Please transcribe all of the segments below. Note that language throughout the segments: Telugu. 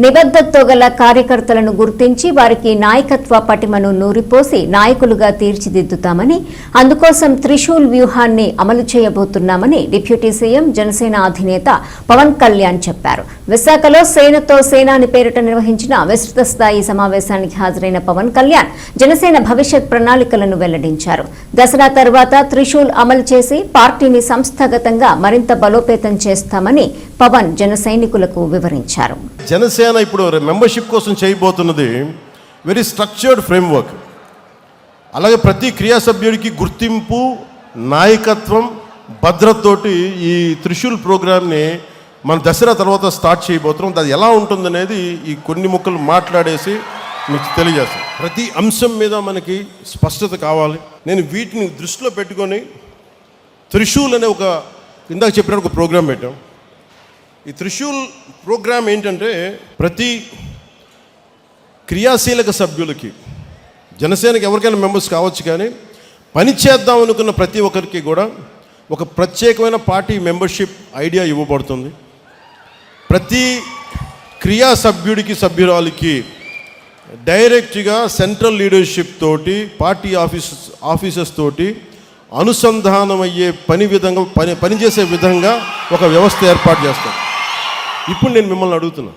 నిబద్ధతతో గల కార్యకర్తలను గుర్తించి వారికి నాయకత్వ పటిమను నూరిపోసి నాయకులుగా తీర్చిదిద్దుతామని అందుకోసం త్రిశూల్ వ్యూహాన్ని అమలు చేయబోతున్నామని డిప్యూటీ సీఎం జనసేన అధినేత పవన్ కళ్యాణ్ చెప్పారు. విశాఖలో సేనతో సేనాని పేరిట నిర్వహించిన విస్తృత స్థాయి సమావేశానికి హాజరైన పవన్ కళ్యాణ్ జనసేన భవిష్యత్ ప్రణాళికలను వెల్లడించారు. దసరా తర్వాత త్రిశూల్ అమలు చేసి పార్టీని సంస్థాగతంగా మరింత బలోపేతం చేస్తామని పవన్ జన సైనికులకు వివరించారు. జనసేన ఇప్పుడు మెంబర్షిప్ కోసం చేయబోతున్నది వెరీ స్ట్రక్చర్డ్ ఫ్రేమ్వర్క్ అలాగే ప్రతి క్రియా సభ్యుడికి గుర్తింపు నాయకత్వం భద్రతతోటి ఈ త్రిశూల్ ప్రోగ్రామ్ని మన దసరా తర్వాత స్టార్ట్ చేయబోతున్నాం. అది ఎలా ఉంటుందనేది ఈ కొన్ని ముక్కలు మాట్లాడేసి మీకు తెలియజేస్తాం. ప్రతి అంశం మీద మనకి స్పష్టత కావాలి. నేను వీటిని దృష్టిలో పెట్టుకొని త్రిశూల్ అనే ఒక ఇందాక చెప్పిన ఒక ప్రోగ్రామ్ పెట్టాం. ఈ త్రిశూల్ ప్రోగ్రామ్ ఏంటంటే ప్రతి క్రియాశీలక సభ్యులకి జనసేనకి ఎవరికైనా మెంబర్స్ కావచ్చు కానీ పని చేద్దాం అనుకున్న ప్రతి ఒక్కరికి కూడా ఒక ప్రత్యేకమైన పార్టీ మెంబర్షిప్ ఐడియా ఇవ్వబడుతుంది. ప్రతి క్రియా సభ్యుడికి సభ్యురాలికి డైరెక్ట్గా సెంట్రల్ లీడర్షిప్ తోటి పార్టీ ఆఫీస్ ఆఫీసర్స్ తోటి అనుసంధానమయ్యే పని విధంగా పని పనిచేసే విధంగా ఒక వ్యవస్థ ఏర్పాటు చేస్తాం ఇప్పుడు నేను మిమ్మల్ని అడుగుతున్నా.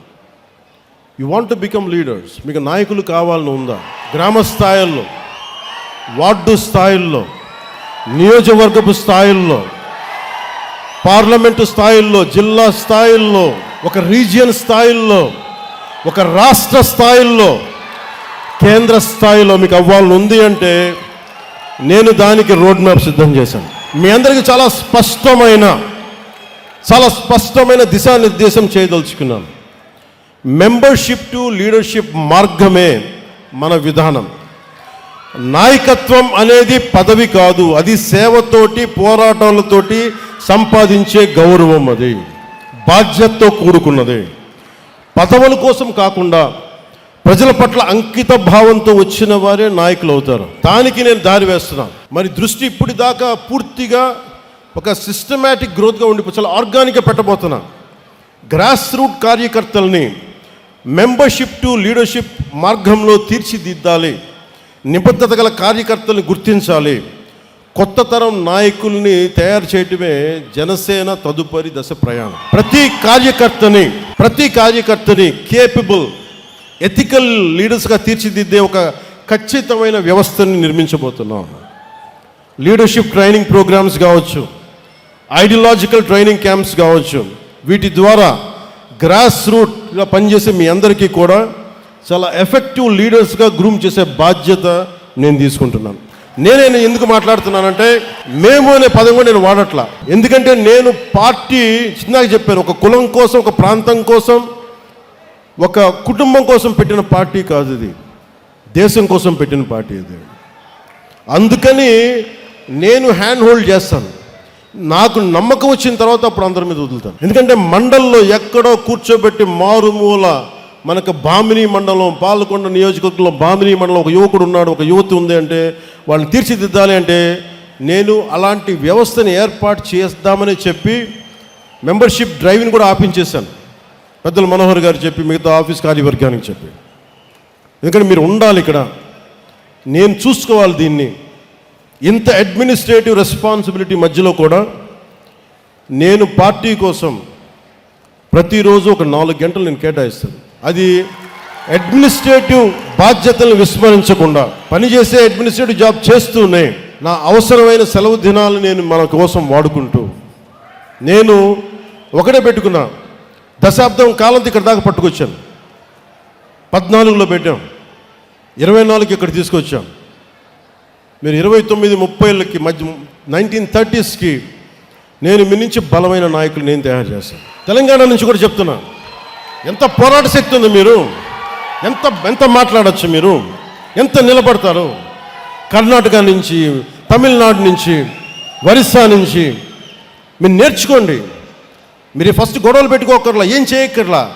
You want to become leaders మీకు నాయకులు కావాలని ఉందా? గ్రామ స్థాయిల్లో వార్డు స్థాయిల్లో నియోజకవర్గపు స్థాయిల్లో పార్లమెంటు స్థాయిల్లో జిల్లా స్థాయిల్లో ఒక రీజియన్ స్థాయిల్లో ఒక రాష్ట్ర స్థాయిల్లో కేంద్ర స్థాయిలో మీకు అవ్వాలని ఉంది అంటే నేను దానికి రోడ్ మ్యాప్ సిద్ధం చేశాను. మీ అందరికీ చాలా స్పష్టమైన చాలా స్పష్టమైన దిశానిర్దేశం చేయదలుచుకున్నాను మెంబర్షిప్ టు లీడర్షిప్ మార్గమే మన విధానం. నాయకత్వం అనేది పదవి కాదు అది సేవతోటి పోరాటాలతోటి సంపాదించే గౌరవం అది. బాధ్యతతో కూడుకున్నది. పదవుల కోసం కాకుండా ప్రజల పట్ల అంకిత భావంతో వచ్చిన వారే నాయకులు అవుతారు దానికి నేను దారి వేస్తున్నాను. మరి దృష్టి ఇప్పుడు దాకా పూర్తిగా ఒక సిస్టమేటిక్ గ్రోత్గా ఉండి చాలా ఆర్గానిక్గా పెట్టబోతున్నా. గ్రాస్ రూట్ కార్యకర్తల్ని మెంబర్షిప్ టు లీడర్షిప్ మార్గంలో తీర్చిదిద్దాలి. నిబద్ధత గల కార్యకర్తల్ని గుర్తించాలి. కొత్త తరం నాయకుల్ని తయారు చేయటమే జనసేన తదుపరి దశ ప్రయాణం. ప్రతి కార్యకర్తని ప్రతి కార్యకర్తని కేపబుల్ ఎథికల్ లీడర్స్గా తీర్చిదిద్దే ఒక ఖచ్చితమైన వ్యవస్థని నిర్మించబోతున్నాం. లీడర్షిప్ ట్రైనింగ్ ప్రోగ్రామ్స్ కావచ్చు. ఐడియాలజికల్ ట్రైనింగ్ క్యాంప్స్ కావచ్చు. వీటి ద్వారా గ్రాస్ రూట్గా పనిచేసే మీ అందరికీ కూడా చాలా ఎఫెక్టివ్ లీడర్స్గా గ్రూమ్ చేసే బాధ్యత నేను తీసుకుంటున్నాను. నేనే ఎందుకు మాట్లాడుతున్నానంటే మేము అనే పదం కూడా నేను వాడట్లా. ఎందుకంటే నేను పార్టీ చిన్నగా చెప్పాను ఒక కులం కోసం ఒక ప్రాంతం కోసం ఒక కుటుంబం కోసం పెట్టిన పార్టీ కాదు ఇది. దేశం కోసం పెట్టిన పార్టీ ఇది. అందుకని నేను హ్యాండ్ హోల్డ్ చేస్తాను. నాకు నమ్మకం వచ్చిన తర్వాత అప్పుడు అందరి మీద వదులుతాను. ఎందుకంటే మండల్లో ఎక్కడో కూర్చోబెట్టి మారుమూల మనకు బామిని మండలం పాలకొండ నియోజకవర్గంలో బామిని మండలం ఒక యువకుడు ఉన్నాడు ఒక యువతి ఉంది అంటే వాళ్ళని తీర్చిదిద్దాలి అంటే నేను అలాంటి వ్యవస్థని ఏర్పాటు చేద్దామని చెప్పి మెంబర్షిప్ డ్రైవ్ని కూడా ఆపించేశాను. పెద్దలు మనోహర్ గారు చెప్పి మిగతా ఆఫీస్ కార్యవర్గానికి చెప్పి. ఎందుకంటే మీరు ఉండాలి ఇక్కడ. నేను చూసుకోవాలి దీన్ని. ఇంత అడ్మినిస్ట్రేటివ్ రెస్పాన్సిబిలిటీ మధ్యలో కూడా నేను పార్టీ కోసం ప్రతిరోజు ఒక నాలుగు గంటలు నేను కేటాయిస్తాను. అది అడ్మినిస్ట్రేటివ్ బాధ్యతలను విస్మరించకుండా పనిచేసే అడ్మినిస్ట్రేటివ్ జాబ్ చేస్తూనే నా అవసరమైన సెలవు దినాలు నేను మన కోసం వాడుకుంటూ నేను ఒకటే పెట్టుకున్నా దశాబ్దం కాలం ఇక్కడ దాకా పట్టుకొచ్చాను. పద్నాలుగులో పెట్టాం. ఇరవై నాలుగు ఇక్కడ తీసుకొచ్చాం. మీరు ఇరవై తొమ్మిది ముప్పైలకి మధ్య నైన్టీన్ థర్టీస్కి నేను మీ నుంచి బలమైన నాయకులు నేను తయారు చేస్తాను తెలంగాణ నుంచి కూడా చెప్తున్నా. ఎంత పోరాట శక్తి ఉంది మీరు? ఎంత ఎంత మాట్లాడచ్చు మీరు? ఎంత నిలబడతారు? కర్ణాటక నుంచి తమిళనాడు నుంచి ఒరిస్సా నుంచి మీరు నేర్చుకోండి. మీరు ఫస్ట్ గొడవలు పెట్టుకోకర్లా ఏం చేయక్కర్లా.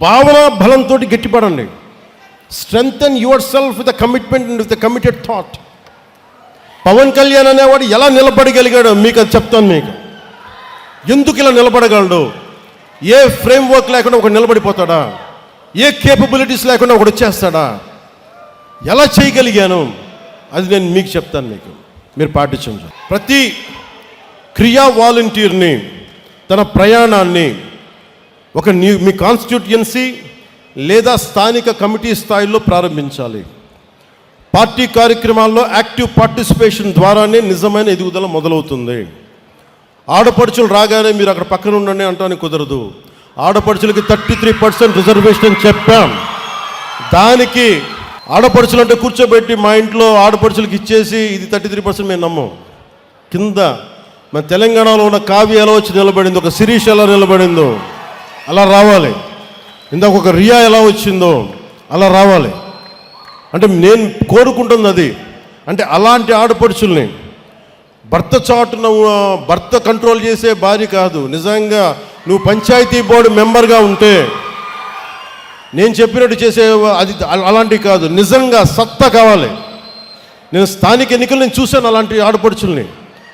భావన బలంతో గట్టిపడండి. Strengthen yourself with commitment with committed thought Pawan Kalyan అనేవాడు ఎలా నిలబడగలిగాడో మీకు అది చెప్తాను మీకు. ఎందుకు ఇలా నిలబడగలడు? ఏ ఫ్రేమ్ వర్క్ లేకుండా ఒకడు నిలబడిపోతాడా? ఏ కేపబిలిటీస్ లేకుండా ఒకడు వచ్చేస్తాడా? ఎలా చేయగలిగాను? అది నేను మీకు చెప్తాను మీకు. మీరు పాటించండి. ప్రతి క్రియా వాలంటీర్ని తన ప్రయాణాన్ని ఒక న్యూ మీ కాన్స్టిట్యూయన్సీ లేదా స్థానిక కమిటీ స్థాయిలో ప్రారంభించాలి. పార్టీ కార్యక్రమాల్లో యాక్టివ్ పార్టిసిపేషన్ ద్వారానే నిజమైన ఎదుగుదల మొదలవుతుంది. ఆడపడుచులు రాగానే మీరు అక్కడ పక్కన ఉండండి అంటానికి కుదరదు. ఆడపడుచులకి థర్టీ త్రీ పర్సెంట్ రిజర్వేషన్ అని చెప్పాం. దానికి ఆడపడుచులు అంటే కూర్చోబెట్టి మా ఇంట్లో ఆడపడుచులకి ఇచ్చేసి ఇది థర్టీ త్రీ పర్సెంట్ మేము నమ్మం. కింద మన తెలంగాణలో ఉన్న కావ్య ఎలా వచ్చి నిలబడిందో ఒక శిరీష్ ఎలా నిలబడిందో అలా రావాలి. ఇందాక ఒక రియా ఎలా వచ్చిందో అలా రావాలి. అంటే నేను కోరుకుంటుంది అది. అంటే అలాంటి ఆడపడుచుల్ని భర్త చాటున భర్త కంట్రోల్ చేసే భార్య కాదు. నిజంగా నువ్వు పంచాయతీ బోర్డు మెంబర్గా ఉంటే నేను చెప్పినట్టు చేసే అది అలాంటివి కాదు. నిజంగా సత్తా కావాలి. నేను స్థానిక ఎన్నికలు నేను చూశాను అలాంటి ఆడపడుచుల్ని.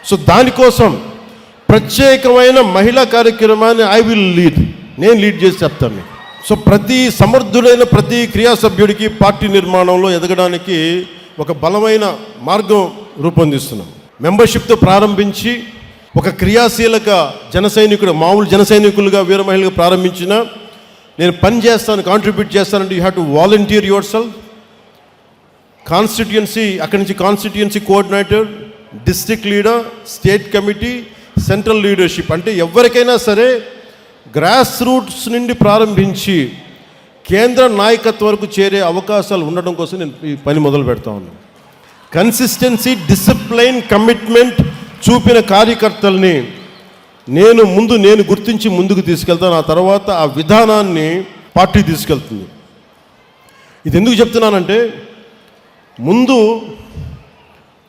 సో దానికోసం ప్రత్యేకమైన మహిళా కార్యక్రమాన్ని ఐ విల్ లీడ్ నేను లీడ్ చేసి చెప్తాను మీకు. సో ప్రతి సమర్థుడైన ప్రతి క్రియా సభ్యుడికి పార్టీ నిర్మాణంలో ఎదగడానికి ఒక బలమైన మార్గం రూపొందిస్తున్నాం. మెంబర్షిప్తో ప్రారంభించి ఒక క్రియాశీలక జన సైనికుడు మామూలు జన సైనికులుగా వీర మహిళగా ప్రారంభించిన నేను పని చేస్తాను కాంట్రిబ్యూట్ చేస్తానంటే you have to volunteer yourself constituency అక్కడి నుంచి constituency coordinator district leader state committee central leadership అంటే ఎవరికైనా సరే గ్రాస్ రూట్స్ నుండి ప్రారంభించి కేంద్ర నాయకత్వం వరకు చేరే అవకాశాలు ఉండడం కోసం నేను ఈ పని మొదలు పెడతా ఉన్నాను కన్సిస్టెన్సీ డిసిప్లైన్ కమిట్మెంట్ చూపిన కార్యకర్తల్ని నేను ముందు నేను గుర్తించి ముందుకు తీసుకెళ్తాను ఆ తర్వాత ఆ విధానాన్ని పార్టీ తీసుకెళ్తుంది. ఇది ఎందుకు చెప్తున్నానంటే ముందు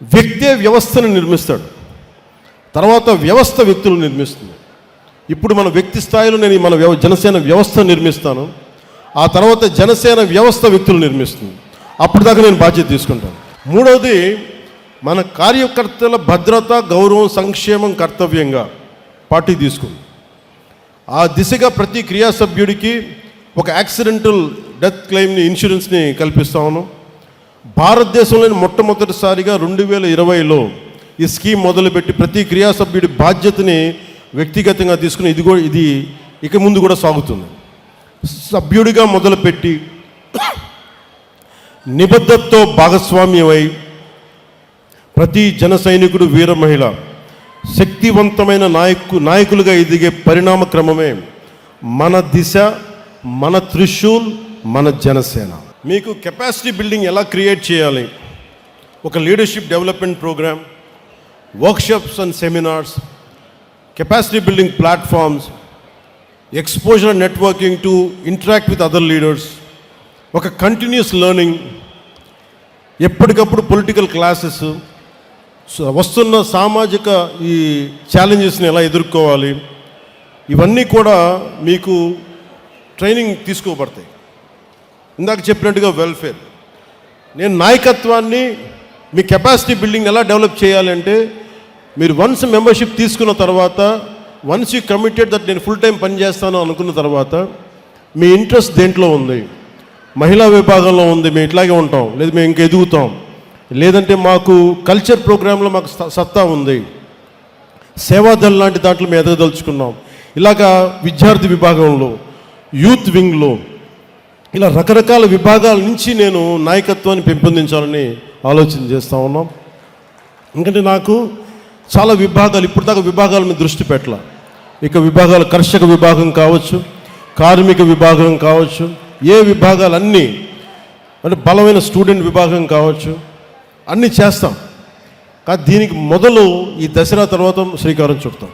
వ్యక్తే వ్యవస్థను నిర్మిస్తాడు తర్వాత వ్యవస్థ వ్యక్తులు నిర్మిస్తుంది. ఇప్పుడు మన వ్యక్తి స్థాయిలో నేను మన వ్యవ జనసేన వ్యవస్థ నిర్మిస్తాను. ఆ తర్వాత జనసేన వ్యవస్థ వ్యక్తులు నిర్మిస్తుంది. అప్పుడు దాకా నేను బాధ్యత తీసుకుంటాను. మూడవది మన కార్యకర్తల భద్రత గౌరవం సంక్షేమం కర్తవ్యంగా పార్టీ తీసుకుంది. ఆ దిశగా ప్రతి క్రియా సభ్యుడికి ఒక యాక్సిడెంటల్ డెత్ క్లెయిమ్ని ఇన్సూరెన్స్ని కల్పిస్తాను భారతదేశంలోని మొట్టమొదటిసారిగా రెండు వేల ఇరవైలో ఈ స్కీమ్ మొదలుపెట్టి ప్రతి క్రియా సభ్యుడి బాధ్యతని వ్యక్తిగతంగా తీసుకుని ఇది కూడా ఇది ఇక ముందు కూడా సాగుతుంది. సభ్యుడిగా మొదలుపెట్టి నిబద్ధతతో భాగస్వామ్యమై ప్రతి జన సైనికుడు వీర మహిళ శక్తివంతమైన నాయకు నాయకులుగా ఎదిగే పరిణామ క్రమమే మన దిశ మన త్రిశూల్ మన జనసేన. మీకు కెపాసిటీ బిల్డింగ్ ఎలా క్రియేట్ చేయాలి? ఒక leadership development programme workshops and seminars capacity building platforms exposure networking to interact with other leaders ఒక కంటిన్యూస్ లెర్నింగ్ ఎప్పటికప్పుడు పొలిటికల్ క్లాసెస్ వస్తున్న సామాజిక ఈ ఛాలెంజెస్ని ఎలా ఎదుర్కోవాలి ఇవన్నీ కూడా మీకు ట్రైనింగ్ తీసుకోబడతాయి. ఇందాక చెప్పినట్టుగా వెల్ఫేర్ నేను నాయకత్వాన్ని మీ కెపాసిటీ బిల్డింగ్ ఎలా డెవలప్ చేయాలి అంటే మీరు వన్స్ మెంబర్షిప్ తీసుకున్న తర్వాత వన్స్ యూ కమిటెడ్ దట్ నేను ఫుల్ టైం పని చేస్తాను అనుకున్న తర్వాత మీ ఇంట్రెస్ట్ దేంట్లో ఉంది? మహిళా విభాగంలో ఉంది మేము ఇట్లాగే ఉంటాం. లేదు మేము ఇంకా ఎదుగుతాం. లేదంటే మాకు కల్చర్ ప్రోగ్రాంలో మాకు స- సత్తా ఉంది. సేవాదల్ లాంటి దాంట్లో మేము ఎదగదలుచుకున్నాం. ఇలాగా విద్యార్థి విభాగంలో యూత్ వింగ్లో ఇలా రకరకాల విభాగాల నుంచి నేను నాయకత్వాన్ని పెంపొందించాలని ఆలోచన చేస్తూ ఉన్నాం. ఎందుకంటే నాకు చాలా విభాగాలు ఇప్పటిదాకా విభాగాల మీద దృష్టి పెట్టాల. ఇక విభాగాలు కర్షక విభాగం కావచ్చు కార్మిక విభాగం కావచ్చు ఏ విభాగాలన్నీ అంటే బలమైన స్టూడెంట్ విభాగం కావచ్చు అన్నీ చేస్తాం. కానీ దీనికి మొదలు ఈ దసరా తర్వాత శ్రీకారం చుడతాం.